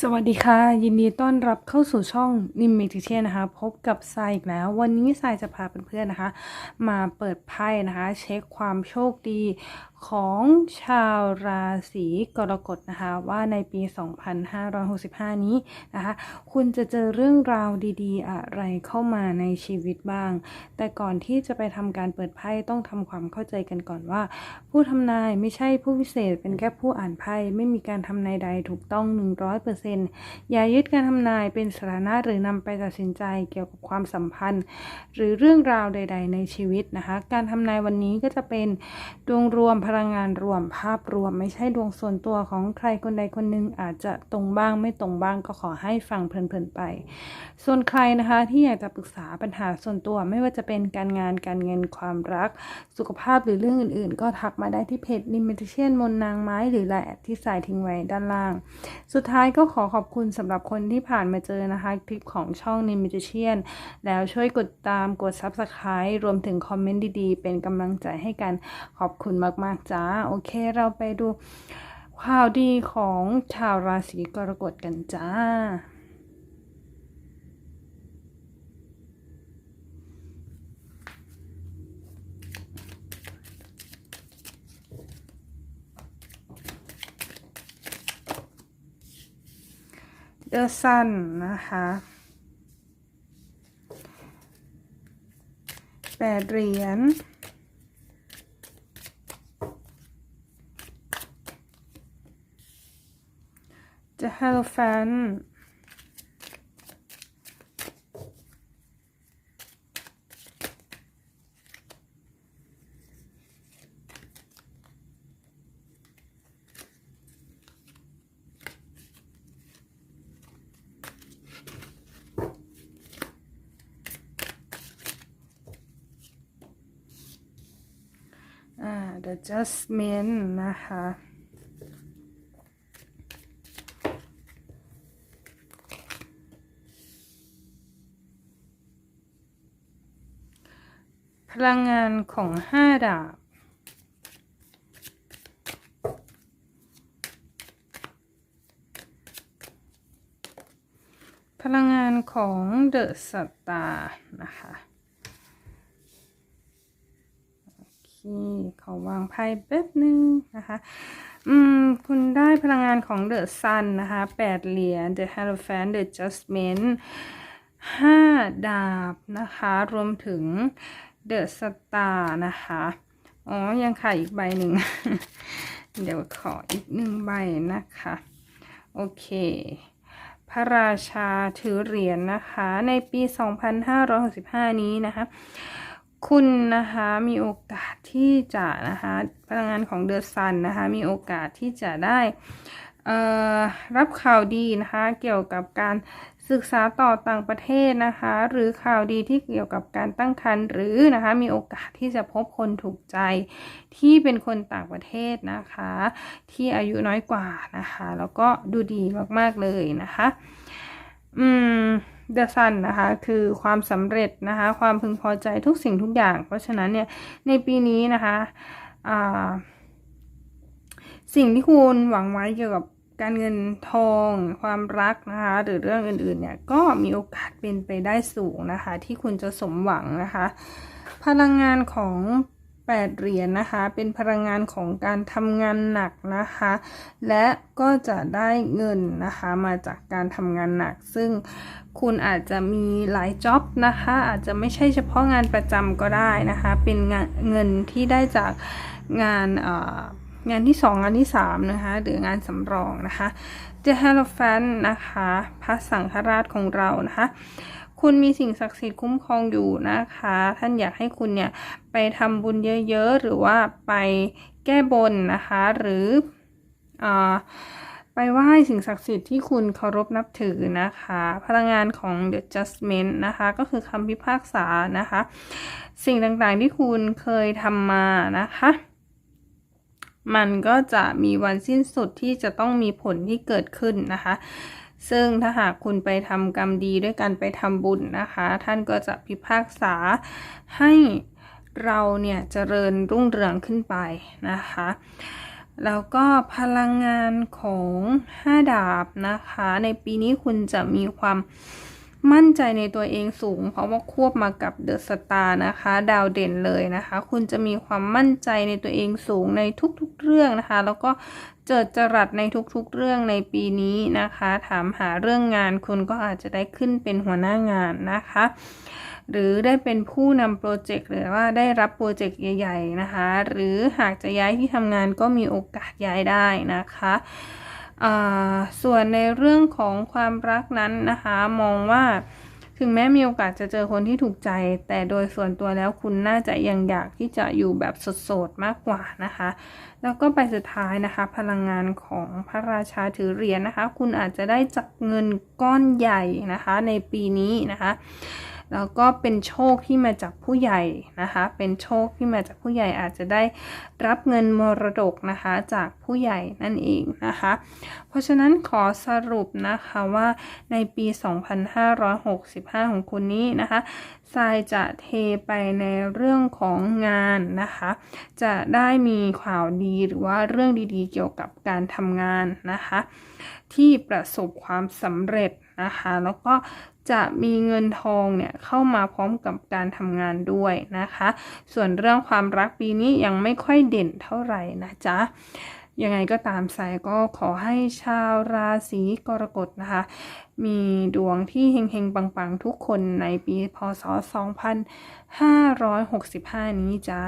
สวัสดีค่ะ ยินดีต้อนรับเข้าสู่ช่องนิมเมทิเชียนะคะ พบกับทรายอีกแล้ว วันนี้ทรายจะพาเพื่อนๆนะคะ มาเปิดไพ่นะคะ เช็คความโชคดี ของชาวราศีกรกฎนะคะว่าในปี 2565 นี้นะคะคุณจะเจอเรื่องราวดีๆ อะไรเข้ามาในชีวิตบ้าง แต่ก่อนที่จะไปทำการเปิดไพ่ต้องทำความเข้าใจกันก่อนว่า ผู้ทำนายไม่ใช่ผู้พิเศษเป็นแค่ผู้อ่านไพ่ไม่มีการทำนายใดถูกต้อง 100%อย่ายึดการทำนายเป็นสถานะหรือนำไปตัดสินใจเกี่ยวกับความสัมพันธ์ หรือเรื่องราวใด ๆ ในชีวิตนะคะการทำนายวันนี้ก็จะเป็นดวงรวมพลังงานรวมภาพรวมไม่ใช่ดวงส่วนตัวของใครคนใดคนหนึ่งอาจจะตรงบ้างไม่ตรงบ้างก็ขอให้ฟังเพลินๆไป ส่วนใครนะคะที่อยากจะปรึกษาปัญหาส่วนตัวไม่ว่าจะเป็นการงานการเงินความรัก สุขภาพหรือเรื่องอื่นๆ ก็ทักมาได้ที่เพจ l i m i t a t i o n มนนางไม้หรือไลน์ที่ใส่ทิ้งไว้ด้านล่าง สุดท้ายก็ขอขอบคุณสำหรับคนที่ผ่านมาเจอนะคะคลิปของช่อง l i m i t a t i o n แล้วช่วยกดตามกด Subscribe รวมถึงคอมเมนต์ดีๆ เป็นกำลังใจให้กันขอบคุณมากๆจ้าโอเคเราไปดูข่าวดีของชาวราศีกรกฎกันจ้า The Sun นะคะ แปดเหรียญ The Hierophant อ่า The Jasmine นะคะ พลังงานของห้าดาบ พลังงานของเดอะสตาร์นะคะโอเคขอวางไพ่แป๊บนึงนะคะ อืม คุณได้พลังงานของเดอะซันนะคะแปดเหรียญ The Hierophant The Judgment ห้าดาบนะคะ รวมถึง เดอะสตาร์นะคะ อ๋อ ยังขาดอีกใบหนึ่ง เดี๋ยวขออีกหนึ่งใบนะคะ โอเค พระราชาถือเหรียญนะคะ ในปี 2565 นี้นะคะ คุณนะคะมีโอกาสที่จะนะคะ พลังงานของเดอะซันนะคะ มีโอกาสที่จะได้รับข่าวดีนะคะ เกี่ยวกับการ ศึกษาต่อต่างประเทศนะคะ หรือข่าวดีที่เกี่ยวกับการตั้งครรภ์หรือนะคะมีโอกาสที่จะพบคนถูกใจ ที่เป็นคนต่างประเทศนะคะ ที่อายุน้อยกว่านะคะ แล้วก็ดูดีมากๆเลยนะคะอืมเดอะซันนะคะคือความสำเร็จนะคะ ความพึงพอใจทุกสิ่งทุกอย่าง เพราะฉะนั้นเนี่ยในปีนี้นะคะ สิ่งที่คุณหวังไว้เกี่ยวกับ การเงินทองความรักนะคะหรือเรื่องอื่นๆเนี่ยก็มีโอกาสเป็นไปได้สูงนะคะ ที่คุณจะสมหวังนะคะ พลังงานของแปดเหรียญนนะคะ เป็นพลังงานของการทำงานหนักนะคะ และก็จะได้เงินนะคะมาจากการทำงานหนัก ซึ่งคุณอาจจะมีหลายจ็อบนะคะ อาจจะไม่ใช่เฉพาะงานประจำก็ได้นะคะ เป็นงานเงินที่ได้จากงาน งานที่สองงานที่สามนะคะ หรืองานสำรองนะคะ The Hierophant นะคะ พระสังฆราชของเรานะคะ คุณมีสิ่งศักดิ์สิทธิ์คุ้มครองอยู่นะคะ ท่านอยากให้คุณเนี่ยไปทำบุญเยอะๆ หรือว่าไปแก้บนนะคะ หรืออไปไหว้สิ่งศักดิ์สิทธิ์ที่คุณเคารพนับถือนะคะ พลังงานของ The Judgment นะคะ ก็คือคำพิพากษานะคะ สิ่งต่างๆที่คุณเคยทำมานะคะ มันก็จะมีวันสิ้นสุดที่จะต้องมีผลที่เกิดขึ้นนะคะ ซึ่งถ้าหากคุณไปทำกรรมดีด้วยกันไปทำบุญนะคะ ท่านก็จะพิพากษาให้เราเนี่ยเจริญรุ่งเรืองขึ้นไปนะคะ แล้วก็พลังงานของ 5 ดาบนะคะ ในปีนี้คุณจะมีความ มั่นใจในตัวเองสูง เพราะว่าควบมากับเดอะสตาร์นะคะ ดาวเด่นเลยนะคะ คุณจะมีความมั่นใจในตัวเองสูงในทุกๆเรื่องนะคะ แล้วก็เจิดจรัสในทุกๆเรื่องในปีนี้นะคะ ถามหาเรื่องงานคุณก็อาจจะได้ขึ้นเป็นหัวหน้างานนะคะ หรือได้เป็นผู้นำโปรเจกต์หรือว่าได้รับโปรเจกต์ใหญ่ ๆนะคะ หรือหากจะย้ายที่ทำงานก็มีโอกาสย้ายได้นะคะ ส่วนในเรื่องของความรักนั้นนะคะ มองว่าถึงแม้มีโอกาสจะเจอคนที่ถูกใจ แต่โดยส่วนตัวแล้วคุณน่าจะยังอยากที่จะอยู่แบบสดๆมากกว่านะคะ แล้วก็ไปสุดท้ายนะคะ พลังงานของพระราชาถือเหรียญนะคะ คุณอาจจะได้จับเงินก้อนใหญ่นะคะ ในปีนี้นะคะ แล้วก็เป็นโชคที่มาจากผู้ใหญ่นะคะ เป็นโชคที่มาจากผู้ใหญ่อาจจะได้รับเงินมรดกนะคะจากผู้ใหญ่นั่นเองนะคะ เพราะฉะนั้นขอสรุปนะคะว่าในปี 2565 ของคุณนี้นะคะทรายจะเทไปในเรื่องของงานนะคะ จะได้มีข่าวดีหรือว่าเรื่องดีๆ เกี่ยวกับการทำงานนะคะ ที่ประสบความสำเร็จ นะคะ แล้วก็จะมีเงินทองเนี่ยเข้ามาพร้อมกับการทำงานด้วยนะคะ ส่วนเรื่องความรักปีนี้ยังไม่ค่อยเด่นเท่าไหร่นะจ๊ะยังไงก็ตามสายก็ขอให้ชาวราศีกรกฎนะคะ มีดวงที่เฮงๆ ปังๆ ทุกคนในปีพศ 2565 นี้จ้า